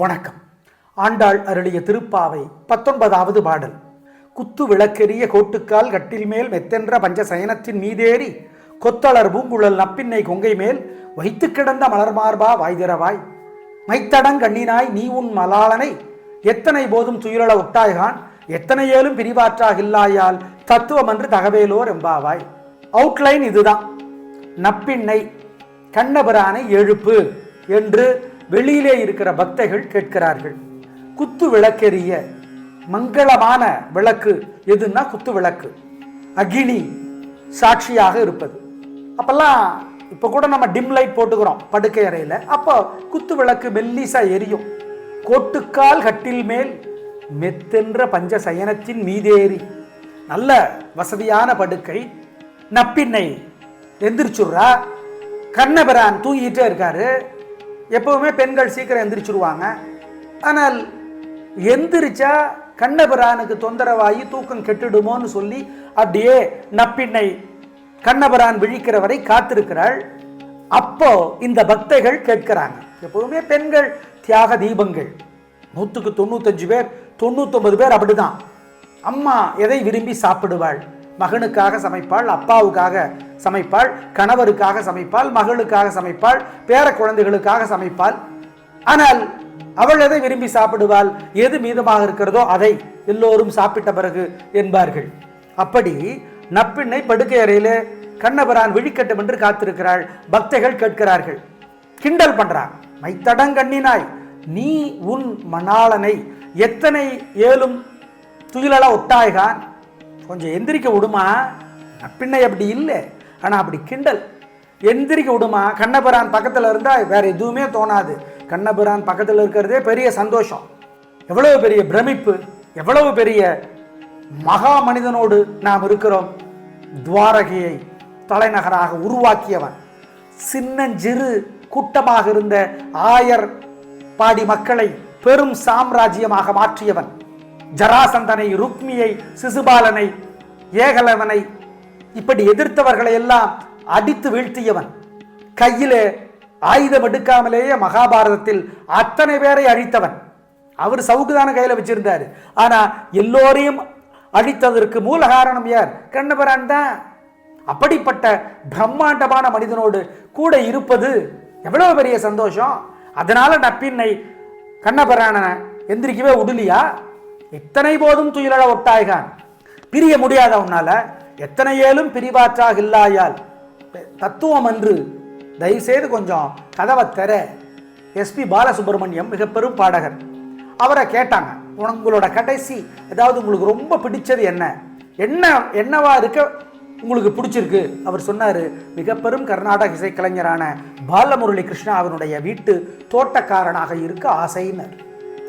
வணக்கம். ஆண்டாள் அருளிய திருப்பாவை பத்தொன்பதாவது பாடல். குத்து விளக்கெரிய கோட்டுக்கால் கட்டில் மேல் மெத்தென்ற பஞ்ச சயனத்தின் மீதேறி கொத்தளர் பூங்குழல் நப்பின்னை கொங்கை மேல் வைத்து கிடந்த மலர்மார்பா வாய்திரவாய் மைத்தடங் கண்ணினாய் நீ உன் மலாளனை எத்தனை போதும் துயிலள ஒட்டாய்கான் எத்தனை ஏலும் பிரிவாற்றாகில்லாயால் தத்துவம் என்று தகவேலோர் எம்பாவாய். அவுட்லைன் இதுதான். நப்பின்னை கண்ணபிரானை எழுப்பு என்று வெளியிலே இருக்கிற பக்தைகள் கேட்கிறார்கள். குத்து விளக்கெரிய மங்களமான விளக்கு எதுன்னா குத்து விளக்கு. அக்னி சாட்சியாக இருப்பது. அப்பெல்லாம் இப்போ கூட நம்ம டிம் லைட் போட்டுக்கிறோம் படுக்கை அறையில். அப்போ குத்து விளக்கு மெல்லிசா எரியும். கோட்டுக்கால் கட்டில் மேல் மெத்தென்ற பஞ்ச சயனத்தின் மீதேறி. நல்ல வசதியான படுக்கை. நப்பின்னை எந்திரிச்சுடுறா. கண்ணபிரான் தூங்கிட்டே இருக்காரு. எப்பவுமே பெண்கள் சீக்கிரம் எந்திரிச்சிருவாங்க. ஆனால் எந்திரிச்சா கண்ணபிரானுக்கு தொந்தரவாகி தூக்கம் கெட்டுடுமோன்னு சொல்லி அப்படியே நப்பின்னை கண்ணபிரான் விழிக்கிற வரை காத்திருக்கிறாள். அப்போ இந்த பக்தைகள் கேட்கிறாங்க. எப்பவுமே பெண்கள் தியாக தீபங்கள். நூற்றுக்கு தொண்ணூத்தஞ்சு பேர் தொண்ணூத்தொன்பது பேர் அப்படிதான். அம்மா எதை விரும்பி சாப்பிடுவாள்? மகனுக்காக சமைப்பாள் அப்பாவுக்காக சமைப்பாள் கணவருக்காக சமைப்பாள் மகளுக்காக சமைப்பாள் பேர குழந்தைகளுக்காக சமைப்பாள். ஆனால் அவள் எதை விரும்பி சாப்பிடுவாள் எது மீதமாக இருக்கிறதோ அதை எல்லோரும் சாப்பிட்ட பிறகு என்பார்கள். அப்படி நப்பிண்ணை படுக்கை அறையிலே கண்ணபிரான் விழிக்கட்டும் என்று காத்திருக்கிறாள். பக்தைகள் கேட்கிறார்கள் கிண்டல் பண்றான் மைத்தடங்கண்ணினாய் நீ உன் மணாளனை எத்தனை ஏலும் துயிலலா ஒட்டாய்கான்? கொஞ்சம் எந்திரிக்க விடுமா? பின்னை அப்படி இல்லை. ஆனால் அப்படி கிண்டல். எந்திரிக்க விடுமா? கண்ணபிரான் பக்கத்தில் இருந்தால் வேறு எதுவுமே தோணாது. கண்ணபிரான் பக்கத்தில் இருக்கிறதே பெரிய சந்தோஷம். எவ்வளவு பெரிய பிரமிப்பு எவ்வளவு பெரிய மகா மனிதனோடு நாம் இருக்கிறோம். துவாரகையை தலைநகராக உருவாக்கியவன். சின்னஞ்சிறு கூட்டமாக இருந்த ஆயர் பாடி மக்களை பெரும் சாம்ராஜ்யமாக மாற்றியவன். ஜராசந்தனை ருக்மியை சிசுபாலனை ஏகலவனை இப்படி எதிர்த்தவர்களை எல்லாம் அடித்து வீழ்த்தியவன். கையிலே ஆயுதம் எடுக்காமலேயே மகாபாரதத்தில் அத்தனை பேரை அழித்தவன். அவர் சவுக்குதான கையில வச்சிருந்தாரு. ஆனா எல்லோரையும் அழித்ததற்கு மூல காரணம் யார்? கண்ணபுரான் தான். அப்படிப்பட்ட பிரம்மாண்டமான மனிதனோடு கூட இருப்பது எவ்வளவு பெரிய சந்தோஷம்? அதனால நப்பின்னை கண்ணபரான எந்திரிக்கவே உடலியா எத்தனை போதும் துயிலழ ஒட்டாய்கான். பிரிய முடியாத உன்னால எத்தனை ஏலும் பிரிவாற்றாக இல்லாயால் தத்துவம் என்று தயவுசெய்து கொஞ்சம் கதவை தர எஸ்பி பாலசுப்ரமணியம் மிக பெரும் பாடகர். அவரை கேட்டாங்க உங்களோட கடைசி அதாவது உங்களுக்கு ரொம்ப பிடிச்சது என்ன? என்ன என்னவா இருக்க உங்களுக்கு பிடிச்சிருக்கு? அவர் சொன்னார் மிக பெரும் கர்நாடக இசைக்கலைஞரான பாலமுரளி கிருஷ்ணா அவனுடைய வீட்டு தோட்டக்காரனாக இருக்க ஆசையினர்.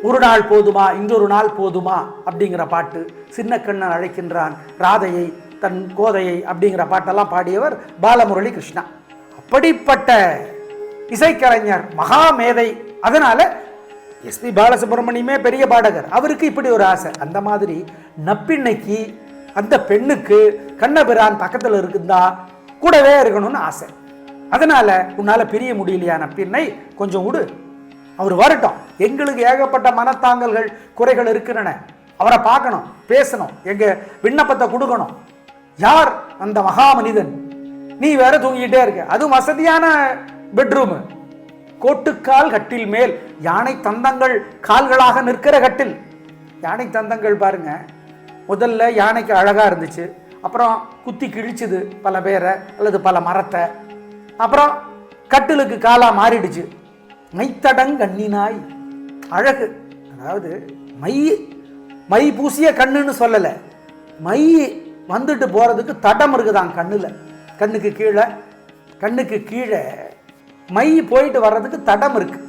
ஒரு நாள் போதுமா இன்னொரு நாள் போதுமா அப்படிங்கிற பாட்டு சின்ன கண்ணன் அழைக்கின்றான் ராதையை தன் கோதையை அப்படிங்கிற பாட்டெல்லாம் பாடியவர் பாலமுரளி கிருஷ்ணா. அப்படிப்பட்ட இசைக்கலைஞர் மகா மேதை அதனால எஸ்பி பாலசுப்ரமணியமே பெரிய பாடகர். அவருக்கு இப்படி ஒரு ஆசை. அந்த மாதிரி நப்பின்னைக்கு அந்த பெண்ணுக்கு கண்ணபிரான் பக்கத்தில் இருக்குந்தா கூடவே இருக்கணும்னு ஆசை. அதனால உன்னால் பிரிய முடியலையா நப்பின்னை? கொஞ்சம் விடு அவர் வரட்டும். எங்களுக்கு ஏகப்பட்ட மனத்தாங்கல்கள் குறைகள் இருக்கின்றன. அவரை பார்க்கணும் பேசணும் எங்கள் விண்ணப்பத்தை கொடுக்கணும். யார் அந்த மகா மனிதன் நீ வேற தூங்கிட்டே இருக்க. அதுவும் வசதியான பெட்ரூம் கோட்டுக்கால் கட்டில் மேல் யானை தந்தங்கள் கால்களாக நிற்கிற கட்டில். யானை தந்தங்கள் பாருங்க. முதல்ல யானைக்கு அழகாக இருந்துச்சு. அப்புறம் குத்தி கிழிச்சுது பல பேரை அல்லது பல மரத்தை. அப்புறம் கட்டிலுக்கு காலாக மாறிடுச்சு. மைத்தடங்கண்ணினாய் அழகு. அதாவது மை மை பூசிய கண்ணுன்னு சொல்லலை. மை வந்துட்டு போகிறதுக்கு தடம் இருக்குதான் கண்ணில். கண்ணுக்கு கீழே கண்ணுக்கு கீழே மை போயிட்டு வர்றதுக்கு தடம் இருக்கு.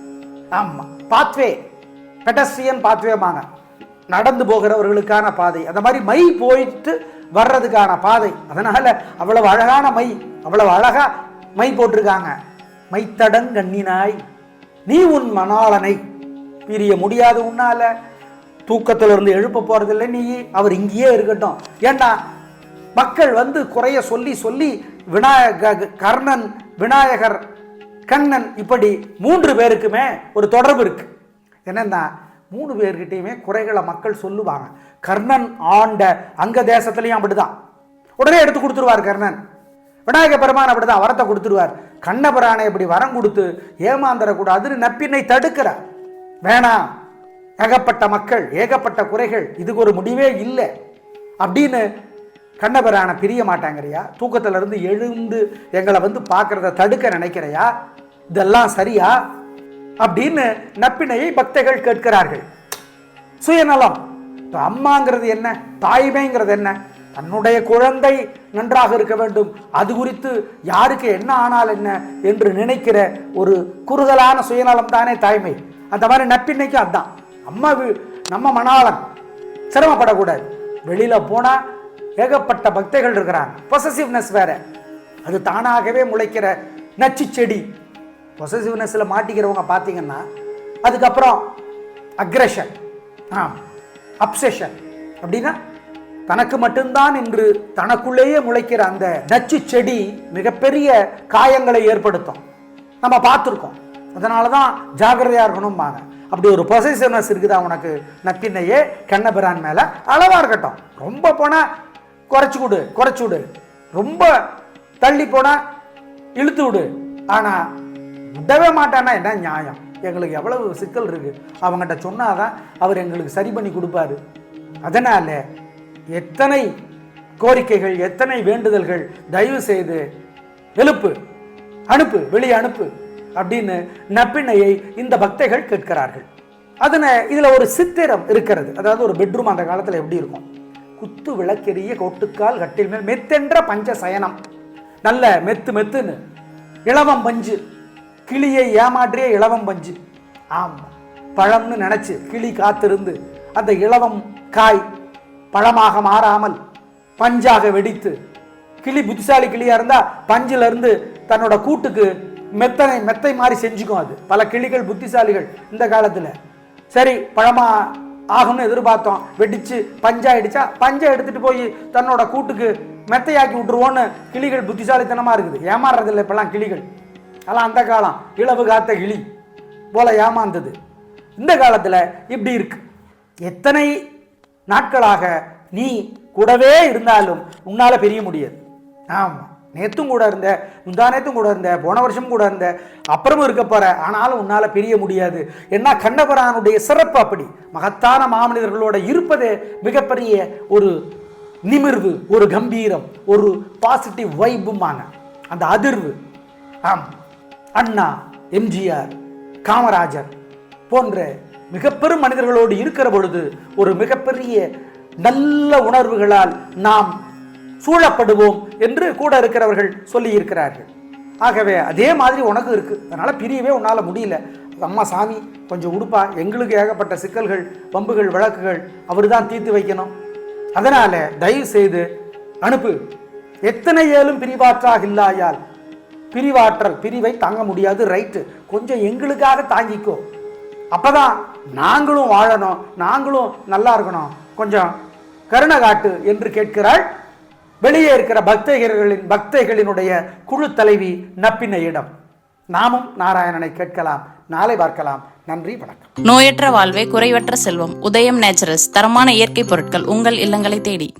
ஆமாம் பாத்வே பெடஸ்ட்ரியன் பாத்வேமாங்க நடந்து போகிறவர்களுக்கான பாதை. அந்த மாதிரி மை போயிட்டு வர்றதுக்கான பாதை. அதனால அவ்வளவு அழகான மை அவ்வளவு அழகா மை போட்டிருக்காங்க. மைத்தடங்கண்ணினாய் நீ உன் மணாளனை. பிரிய முடியாது உன்னால. தூக்கத்துல இருந்து எழுப்ப போறதில்லை நீ. அவர் இங்கேயே இருக்கட்டும். ஏண்டா? மக்கள் வந்து குறைய சொல்லி சொல்லி விநாயக கர்ணன் விநாயகர் கண்ணன் இப்படி மூன்று பேருக்குமே ஒரு தொடர்பு இருக்கு. என்னன்னா மூணு பேர்கிட்டையுமே குறைகளை மக்கள் சொல்லுவாங்க. கர்ணன் ஆண்ட அங்க தேசத்துலையும் அப்படிதான். உடனே எடுத்து கொடுத்துருவார் கர்ணன். விநாயக பெருமான் அப்படிதான் வரத்தை கொடுத்துருவார். கண்ணபிரானை இப்படி வரம் கொடுத்து ஏமாந்துடக்கூடாதுன்னு நப்பினை தடுக்கிறார். வேணாம் ஏகப்பட்ட மக்கள் ஏகப்பட்ட குறைகள் இதுக்கு ஒரு முடிவே இல்லை. அப்படின்னு கண்ணபிரான பிரிய மாட்டாங்கிறியா? தூக்கத்துல இருந்து எழுந்து எங்களை வந்து பார்க்கறத தடுக்க நினைக்கிறையா? இதெல்லாம் சரியா? அப்படின்னு நப்பினையை பக்தர்கள் கேட்கிறார்கள். சுயநலம். அம்மாங்கிறது என்ன? தாய்மைங்கிறது என்ன? தன்னுடைய குழந்தை நன்றாக இருக்க வேண்டும். அது குறித்து யாருக்கு என்ன ஆனால் என்ன என்று நினைக்கிற ஒரு குறுகலான சுயநலம் தானே தாய்மை. அந்த மாதிரி நப்பின்னைக்கும் அதுதான் அம்மா வீ- நம்ம மணாளன் சிரமப்படக்கூடாது. வெளியில் போனால் ஏகப்பட்ட பக்தைகள் இருக்கிறாங்க. பொசசிவ்னஸ் வேற. அது தானாகவே முளைக்கிற நச்சு செடி. பொசசிவ்னஸில் மாட்டிக்கிறவங்க பார்த்தீங்கன்னா அதுக்கப்புறம் அக்ரஷன் ஆ அப்செஷன் அப்படின்னா தனக்கு மட்டும்தான் என்று தனக்குள்ளேயே முளைக்கிற அந்த நச்சு செடி மிகப்பெரிய காயங்களை ஏற்படுத்தும். நம்ம பார்த்துருக்கோம். அதனால தான் ஜாகிரதையாக இருக்கணும்பாங்க. அப்படி ஒரு பொசைசிவ்னஸ் இருக்குதா உனக்கு? நப்பின்னையே கண்ணபிரான் மேலே அளவாக இருக்கட்டும். ரொம்ப போனால் குறைச்சி கொடு குறைச்சி விடு. ரொம்ப தள்ளி போனால் இழுத்து விடு. ஆனால் விடவே மாட்டான்னா என்ன நியாயம்? எங்களுக்கு எவ்வளவு சிக்கல் இருக்குது அவங்ககிட்ட சொன்னாதான் அவர் எங்களுக்கு சரி பண்ணி கொடுப்பாரு. அதனால் எத்தனை கோரிக்கைகள் எத்தனை வேண்டுதல்கள் தயவு செய்து எழுப்பு அனுப்பு வெளியே அனுப்பு. அப்படின்னு நப்பிணையை இந்த பக்தைகள் கேட்கிறார்கள். அதனை இதுல ஒரு சித்திரம் இருக்கிறது. அதாவது ஒரு பெட்ரூம் அந்த காலத்துல எப்படி இருக்கும்? குத்து விளக்கெரிய கொட்டுக்கால் கட்டில் மேல் மெத்தென்ற பஞ்ச சயனம் நல்ல மெத்து மெத்துன்னு. இளவம் பஞ்சு. கிளியை ஏமாற்றிய இளவம் பஞ்சு. ஆம் பழம்னு நினைச்சு கிளி காத்திருந்து அந்த இளவம் காய் பழமாக மாறாமல் பஞ்சாக வெடித்து கிளி புத்திசாலி கிளியா இருந்தா பஞ்சுல இருந்து தன்னோட கூட்டுக்கு மெத்தனை மெத்தை மாதிரி செஞ்சுக்கும் அது. பல கிளிகள் புத்திசாலிகள் இந்த காலத்தில். சரி பழமா ஆகும்னு எதிர்பார்த்தோம். வெடிச்சு பஞ்சாயிடுச்சா? பஞ்சை எடுத்துட்டு போய் தன்னோட கூட்டுக்கு மெத்தையாக்கி விட்டுருவோன்னு கிளிகள் புத்திசாலித்தனமா இருக்குது. ஏமாறுறது இல்லை இப்பெல்லாம் கிளிகள். அதெல்லாம் அந்த காலம். இளவு காத்த கிளி போல ஏமாந்தது. இந்த காலத்தில் இப்படி இருக்கு. எத்தனை நாட்களாக நீ கூடவே இருந்தாலும் உன்னால பிரிய முடியாது. ஆமா. நேத்தும் கூட இருந்த முந்தா நேத்தும் கூட இருந்த போன வருஷம் கூட இருந்த அப்புறமும் இருக்க போற ஆனாலும் உன்னால பிரிய முடியாது. என்ன கண்ணபுரானுடைய சிறப்பு அப்படி. மகத்தான மாமனிதர்களோட இருப்பதே மிகப்பெரிய ஒரு நிமிர்வு ஒரு கம்பீரம் ஒரு பாசிட்டிவ் வைப்புமான அந்த அதிர்வு. ஆம். அண்ணா எம்ஜிஆர் காமராஜர் போன்ற மிகப்பெரும் மனிதர்களோடு இருக்கிற பொழுது ஒரு மிகப்பெரிய நல்ல உணர்வுகளால் நாம் சூழப்படுவோம் என்று கூட இருக்கிறவர்கள் சொல்லி இருக்கிறார்கள் ஆகவே அதே மாதிரி உனக்கு இருக்கு. அதனால பிரியவே உன்னால் முடியல. அம்மா சாமி கொஞ்சம் உடுப்பா. எங்களுக்கு ஏகப்பட்ட சிக்கல்கள் பம்புகள் வழக்குகள் அவர் தான் தீர்த்து வைக்கணும். அதனால தயவு செய்து அனுப்பு. எத்தனை ஏலும் பிரிவாற்றாக இல்லாயால் பிரிவாற்றல் பிரிவை தாங்க முடியாது. ரைட்டு கொஞ்சம் எங்களுக்காக தாங்கிக்கோ. அப்பதான் நாங்களும் வாழணும். நாங்களும் நல்லா இருக்கணும். கொஞ்சம் கருணை காட்டு என்று கேட்கிறாள் வெளியே இருக்கிற பக்தர்களின் பக்தைகளினுடைய குழு தலைவி நப்பின்னையிடம் நாமும் நாராயணனை கேட்கலாம் நாளை பார்க்கலாம். நன்றி வணக்கம். நோயற்ற வாழ்வே குறைவற்ற செல்வம். உதயம் நேச்சுரல்ஸ் தரமான இயற்கை பொருட்கள் உங்கள் இல்லங்களை தேடி.